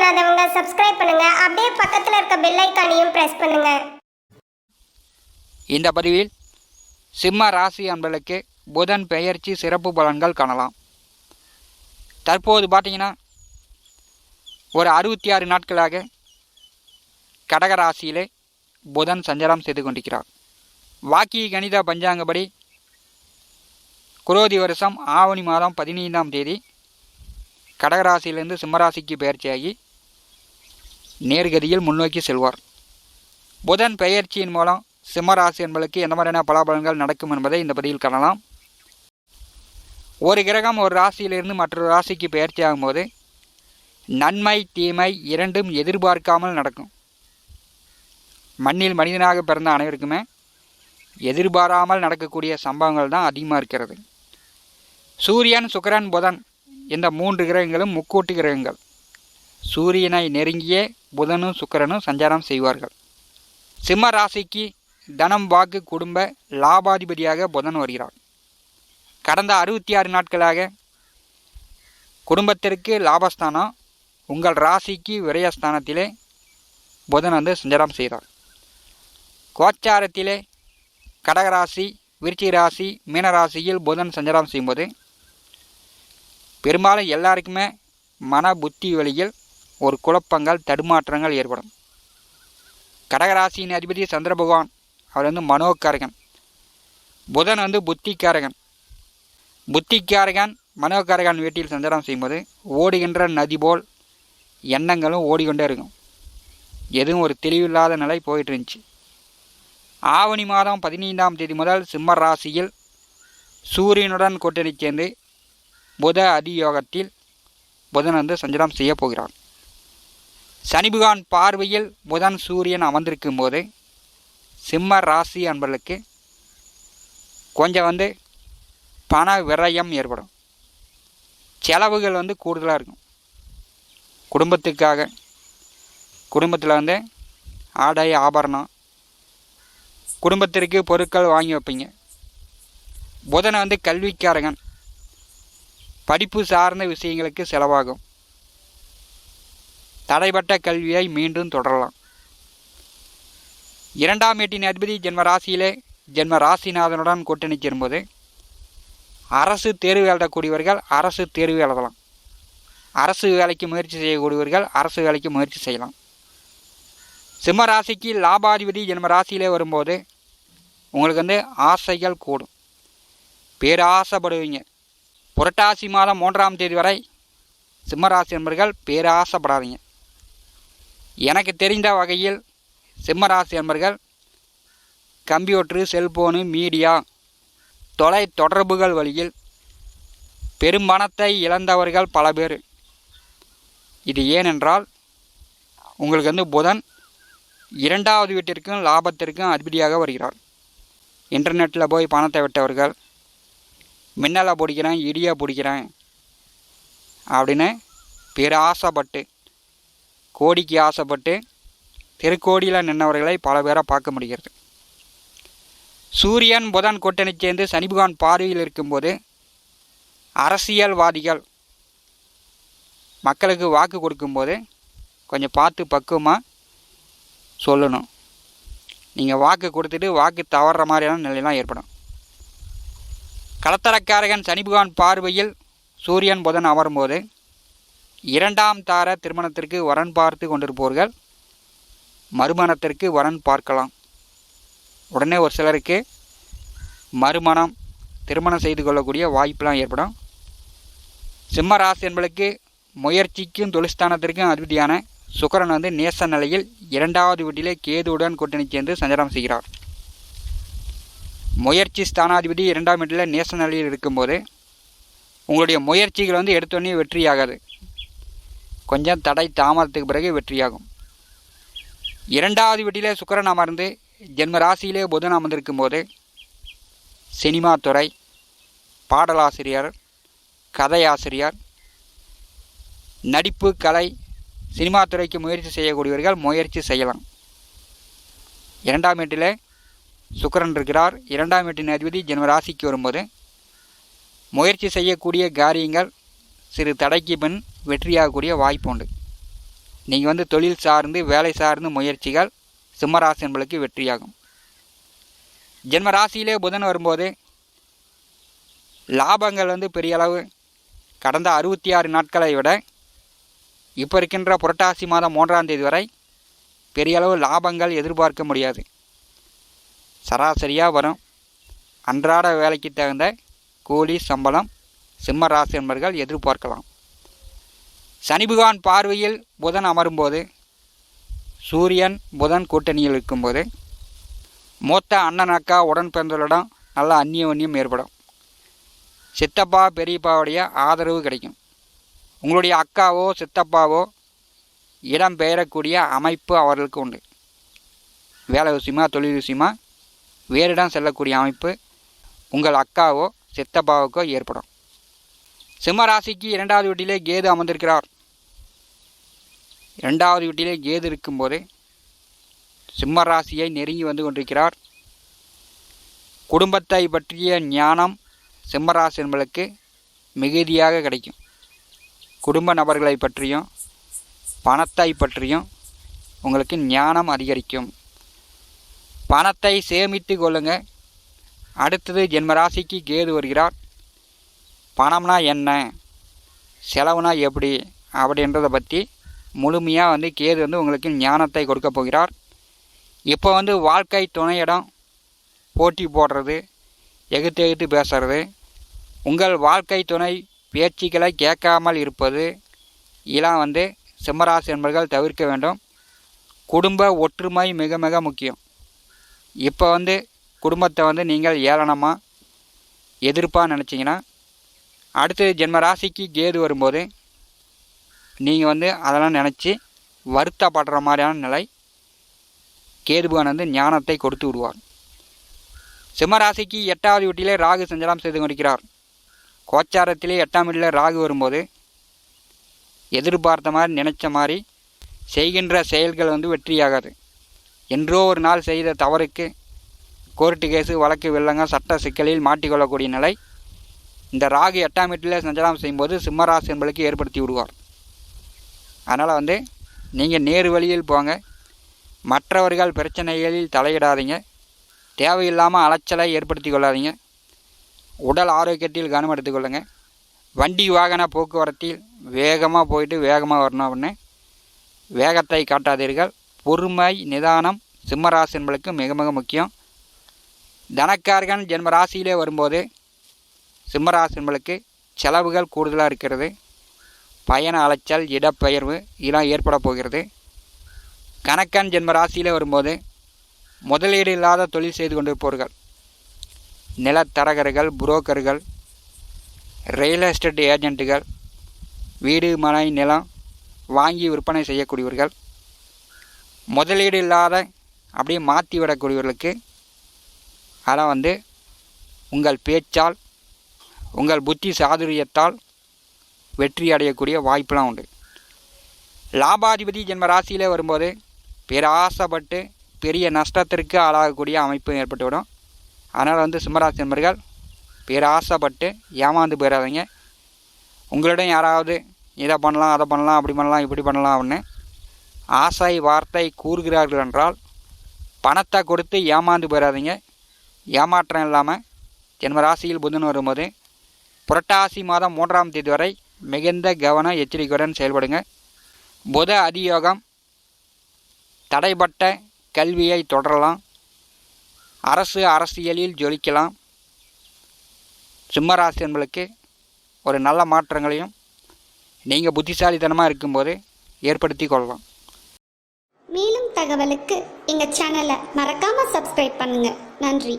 பண்ணாதவங்க சப்ஸ்கிரைப் பண்ணுங்க. அப்படியே பக்கத்தில் இருக்க பெல் ஐக்கானையும் பிரஸ் பண்ணுங்க. இந்த பதிவில் சிம்ம ராசி அன்பர்களுக்கு புதன் பெயர்ச்சி சிறப்பு பலன்கள் காணலாம். தற்போது பார்த்தீங்கன்னா ஒரு அறுபத்தி ஆறு நாட்களாக கடக ராசியிலே புதன் சஞ்சலம் செய்து கொண்டிருக்கிறார். வாக்கிய கணித பஞ்சாங்கப்படி குரோதி வருஷம் ஆவணி மாதம் பதினைந்தாம் தேதி கடகராசியிலிருந்து சிம்மராசிக்கு பெயர்ச்சியாகி நேர்கதியில் முன்னோக்கி செல்வார். புதன் பெயர்ச்சியின் மூலம் சிம்மராசி என்பதற்கு எந்த மாதிரியான பலாபலன்கள் நடக்கும் என்பதை இந்த பதிவில் காணலாம். ஒரு கிரகம் ஒரு ராசியிலிருந்து மற்றொரு ராசிக்கு பெயர்ச்சி ஆகும்போது நன்மை தீமை இரண்டும் எதிர்பார்க்காமல் நடக்கும். மண்ணில் மனிதனாக பிறந்த அனைவருக்குமே எதிர்பாராமல் நடக்கக்கூடிய சம்பவங்கள் தான் அதிகமாக இருக்கிறது. சூரியன் சுக்கரன் புதன் இந்த மூன்று கிரகங்களும் முக்கூட்டு கிரகங்கள். சூரியனை நெருங்கிய புதனும் சுக்கிரனும் சஞ்சாரம் செய்வார்கள். சிம்ம ராசிக்கு தனம் வாக்கு குடும்ப லாபாதிபதியாக புதன் வருகிறார். கடந்த அறுபத்தி ஆறு நாட்களாக குடும்பத்திற்கு லாபஸ்தானம் உங்கள் ராசிக்கு விரயஸ்தானத்திலே புதன் வந்து சஞ்சாரம் செய்கிறார். கோச்சாரத்திலே கடகராசி விருச்சி ராசி மீனராசியில் புதன் சஞ்சாரம் செய்யும்போது பெரும்பாலும் எல்லாருக்குமே மன புத்தி வழியில் ஒரு குழப்பங்கள் தடுமாற்றங்கள் ஏற்படும். கடகராசியின் அதிபதி சந்திர பகவான் அவர் வந்து மனோக்காரகன் புதன் வந்து புத்திக்காரகன் புத்திக்காரகன் மனோக்காரகன் வீட்டில் சஞ்சாரம் செய்யும்போது ஓடுகின்ற நதி போல் எண்ணங்களும் ஓடிக்கொண்டே இருக்கும். எதுவும் ஒரு தெளிவில்லாத நிலை போயிட்டு இருந்துச்சு ஆவணி மாதம் பதினைந்தாம் தேதி முதல் சிம்ம ராசியில் சூரியனுடன் கூட்டணி சேர்ந்து புத அதியோகத்தில் புதன் வந்து சஞ்சாரம் செய்ய போகிறார். சனிபுகான் பார்வையில் புதன் சூரியன் அமர்ந்திருக்கும் போது சிம்ம ராசி அன்பர்களுக்கு கொஞ்சம் வந்து பண விரயம் ஏற்படும். செலவுகள் வந்து கூடுதலாக இருக்கும். குடும்பத்துக்காக குடும்பத்தில் வந்து ஆடை ஆபரணம் குடும்பத்திற்கு பொருட்கள் வாங்கி வைப்பீங்க. புதனை வந்து கல்விக்காரகன். படிப்பு சார்ந்த விஷயங்களுக்கு செலவாகும். தடைப்பட்ட கல்வியை மீண்டும் தொடரலாம். இரண்டாம் வீட்டின் அதிபதி ஜென்ம ராசியிலே ஜென்ம ராசிநாதனுடன் கூட்டணி சேரும்போது அரசு தேர்வு எழுதக்கூடியவர்கள் அரசு தேர்வு எழுதலாம். அரசு வேலைக்கு முயற்சி செய்யக்கூடியவர்கள் அரசு வேலைக்கு முயற்சி செய்யலாம். சிம்ம ராசிக்கு லாபாதிபதி ஜென்ம ராசியிலே வரும்போது உங்களுக்கு வந்து ஆசைகள் கூடும். பேராசைப்படுவீங்க. புரட்டாசி மாதம் மூன்றாம் தேதி வரை சிம்மராசி நண்பர்கள் பேராசைப்படாதீங்க. எனக்கு தெரிந்த வகையில் சிம்மராசி என்பர்கள் கம்ப்யூட்ரு செல்போனு மீடியா தொலை தொடர்புகள் வழியில் பெரும் பணத்தை இழந்தவர்கள் பல பேர். இது ஏனென்றால் உங்களுக்கு வந்து புதன் இரண்டாவது வீட்டிற்கும் லாபத்திற்கும் அதிபதியாக வருகிறார். இன்டர்நெட்டில் போய் பணத்தை விட்டவர்கள் மின்னலை பிடிக்கிறேன் இடியை பிடிக்கிறேன் அப்படின்னு பேராசைப்பட்டு கோடிக்கு ஆசைப்பட்டு திருக்கோடியில் நின்றவர்களை பல பேரை பார்க்க முடிகிறது. சூரியன் புதன் கூட்டணி சேர்ந்து சனிபகவான் பார்வையில் இருக்கும்போது அரசியல்வாதிகள் மக்களுக்கு வாக்கு கொடுக்கும்போது கொஞ்சம் பார்த்து பக்குவமாக சொல்லணும். நீங்கள் வாக்கு கொடுத்துட்டு வாக்கு தவறுற மாதிரியான நிலையெல்லாம் ஏற்படும். கலத்தரக்காரகன் சனிபகவான் பார்வையில் சூரியன் புதன் அமரும்போது இரண்டாம் தார திருமணத்திற்கு வரன் பார்த்து கொண்டிருப்பவர்கள் மறுமணத்திற்கு வரன் பார்க்கலாம். உடனே ஒரு சிலருக்கு மறுமணம் திருமணம் செய்து கொள்ளக்கூடிய வாய்ப்பெலாம் ஏற்படும். சிம்ம ராசி என்பளுக்கு முயற்சிக்கும் தொழிற்ஸ்தானத்திற்கும் அதிபதியான சுக்கரன் வந்து நேச நிலையில் இரண்டாவது வீட்டிலே கேதுவுடன் கூட்டணி சேர்ந்து சஞ்சாரம் செய்கிறார். முயற்சி ஸ்தானாதிபதி இரண்டாம் வீட்டில் நேச நிலையில் இருக்கும்போது உங்களுடைய முயற்சிகள் வந்து எடுத்தோடனே வெற்றியாகாது. கொஞ்சம் தடை தாமதத்துக்கு பிறகு வெற்றியாகும். இரண்டாவது வீட்டிலே சுக்கரன் அமர்ந்து ஜென்ம ராசியிலே புதன் அமர்ந்திருக்கும் போது சினிமா துறை பாடலாசிரியர் கதையாசிரியர் நடிப்பு கலை சினிமா துறைக்கு முயற்சி செய்யக்கூடியவர்கள் முயற்சி செய்யலாம். இரண்டாம் வீட்டிலே சுக்கரன் இருக்கிறார். இரண்டாம் வீட்டின் அதிபதி ஜென்ம ராசிக்கு வரும்போது முயற்சி செய்யக்கூடிய காரியங்கள் சிறு தடைக்கு பின் வெற்றியாகக்கூடிய வாய்ப்பு உண்டு. நீங்கள் வந்து தொழில் சார்ந்து வேலை சார்ந்து முயற்சிகள் சிம்மராசி என்பளுக்கு வெற்றியாகும். ஜென்ம ராசியிலே புதன் வரும்போது லாபங்கள் வந்து பெரிய அளவு. கடந்த அறுபத்தி ஆறு நாட்களை விட இப்போ இருக்கின்ற புரட்டாசி மாதம் மூன்றாம் தேதி வரை பெரிய அளவு லாபங்கள் எதிர்பார்க்க முடியாது. சராசரியாக வரும். அன்றாட வேலைக்கு தகுந்த கூலி சம்பளம் சிம்ம ராசி என்பர்கள் எதிர்பார்க்கலாம். சனி பகவான் பார்வையில் புதன் அமரும்போது சூரியன் புதன் கூட்டணியில் இருக்கும்போது மூத்த அண்ணன் அக்கா உடன் பிறந்தவர்களிடம் நல்ல அந்நியோன்யம் ஏற்படும். சித்தப்பா பெரியப்பாவுடைய ஆதரவு கிடைக்கும். உங்களுடைய அக்காவோ சித்தப்பாவோ இடம் பெயரக்கூடிய அமைப்பு அவர்களுக்கு உண்டு. வேலை விஷயமா தொழில் விஷயமா வேறு இடம் செல்லக்கூடிய அமைப்பு உங்கள் அக்காவோ சித்தப்பாவுக்கோ ஏற்படும். சிம்ம ராசிக்கு இரண்டாவது வீட்டிலே கேது அமர்ந்திருக்கிறார். இரண்டாவது வீட்டிலே கேது இருக்கும்போது சிம்ம ராசியை நெருங்கி வந்து கொண்டிருக்கிறார். குடும்பத்தை பற்றிய ஞானம் சிம்மராசி என்பதற்கு மிகுதியாக கிடைக்கும். குடும்ப நபர்களை பற்றியும் பணத்தை பற்றியும் உங்களுக்கு ஞானம் அதிகரிக்கும். பணத்தை சேமித்து கொள்ளுங்கள் அடுத்தது ஜென்மராசிக்கு கேது வருகிறார். பணம்னா என்ன? செலவுனா எப்படி? அப்படின்றத பற்றி முழுமையாக வந்து கேது வந்து உங்களுக்கு ஞானத்தை கொடுக்க போகிறார். இப்போ வந்து வாழ்க்கை துணையிடம் போட்டி போடுறது எகுத்து எகுத்து பேசுறது உங்கள் வாழ்க்கை துணை பேச்சுக்களை கேட்காமல் இருப்பது இதெல்லாம் வந்து சிம்மராசி என்பர்கள் தவிர்க்க வேண்டும். குடும்ப ஒற்றுமை மிக மிக முக்கியம். இப்போ வந்து குடும்பத்தை வந்து நீங்கள் ஏளனமாக எதிர்ப்பாக நினச்சிங்கன்னா அடுத்து ஜென்ம ராசிக்கு கேது வரும்போது நீங்கள் வந்து அதெல்லாம் நினச்சி வருத்தப்படுற மாதிரியான நிலை கேதுபகன் வந்து ஞானத்தை கொடுத்து விடுவார். சிம்மராசிக்கு எட்டாவது வீட்டிலே ராகு சஞ்சலம் செய்து கொண்டிருக்கிறார். கோச்சாரத்திலே எட்டாம் வீட்டில் ராகு வரும்போது எதிர்பார்த்த மாதிரி நினச்ச மாதிரி செய்கின்ற செயல்கள் வந்து வெற்றியாகாது. என்றோ ஒரு நாள் செய்த தவறுக்கு கோர்ட்டு கேஸு வழக்கு வெள்ளங்க சட்ட சிக்கலில் மாட்டிக்கொள்ளக்கூடிய நிலை இந்த ராகு எட்டாம் வீட்டில் சஞ்சலம் செய்யும்போது சிம்மராசி என்பளுக்கு ஏற்படுத்தி விடுவார். அதனால் வந்து நீங்கள் நேர் வழியில் போங்க. மற்றவர்கள் பிரச்சனைகளில் தலையிடாதீங்க. தேவையில்லாமல் அலைச்சலை ஏற்படுத்தி கொள்ளாதீங்க. உடல் ஆரோக்கியத்தில் கவனம் எடுத்துக்கொள்ளுங்க வண்டி வாகன போக்குவரத்தில் வேகமாக போயிட்டு வேகமாக வரணும் அப்படின்னு வேகத்தை காட்டாதீர்கள். பொறுமை நிதானம் சிம்மராசி என்பளுக்கு மிக மிக முக்கியம். தனக்காரகன் ஜென்ம ராசியிலே வரும்போது சிம்மராசின்களுக்கு செலவுகள் கூடுதலாக இருக்கிறது. பயண அலைச்சல் இடப்பெயர்வு இதெல்லாம் ஏற்பட போகிறது. கணக்கன் ஜென்ம ராசியில் வரும்போது முதலீடு இல்லாத தொழில் செய்து கொண்டிருப்பவர்கள். நிலத்தரகர்கள் புரோக்கர்கள் ரியல் எஸ்டேட் ஏஜென்ட்டுகள் வீடு மனை நிலம் வாங்கி விற்பனை செய்யக்கூடியவர்கள். முதலீடு இல்லாத அப்படியே மாற்றி விடக்கூடியவர்களுக்கு அதெல்லாம் வந்து உங்கள் பேச்சால் உங்கள் புத்தி சாதுரியத்தால் வெற்றி அடையக்கூடிய வாய்ப்பெலாம் உண்டு. லாபாதிபதி ஜென்ம ராசியிலே வரும்போது பேராசைப்பட்டு பெரிய நஷ்டத்திற்கு ஆளாகக்கூடிய அமைப்பு ஏற்பட்டுவிடும். அதனால் வந்து சிம்மராசி நண்பர்கள் பேராசைப்பட்டு ஏமாந்து போயிடாதீங்க உங்களிடம் யாராவது இதை பண்ணலாம் அதை பண்ணலாம் அப்படி பண்ணலாம் இப்படி பண்ணலாம் அப்படின்னு ஆசை வார்த்தை கூறுகிறார்கள் என்றால் பணத்தை கொடுத்து ஏமாந்து போயிடாதீங்க ஏமாற்றம் இல்லாமல் ஜென்ம ராசியில் புதன் வரும்போது புரட்டாசி மாதம் மூன்றாம் தேதி வரை மிகுந்த கவன எச்சரிக்கையுடன் செயல்படுங்க. புத அதியோகம் தடைப்பட்ட கல்வியை தொடரலாம். அரசு அரசியலில் ஜொலிக்கலாம். சிம்மராசி என்பளுக்கு ஒரு நல்ல மாற்றங்களையும் நீங்கள் புத்திசாலித்தனமாக இருக்கும்போது ஏற்படுத்தி கொள்ளலாம். மேலும் தகவலுக்கு எங்கள் சேனலை மறக்காமல் சப்ஸ்கிரைப் பண்ணுங்கள் நன்றி.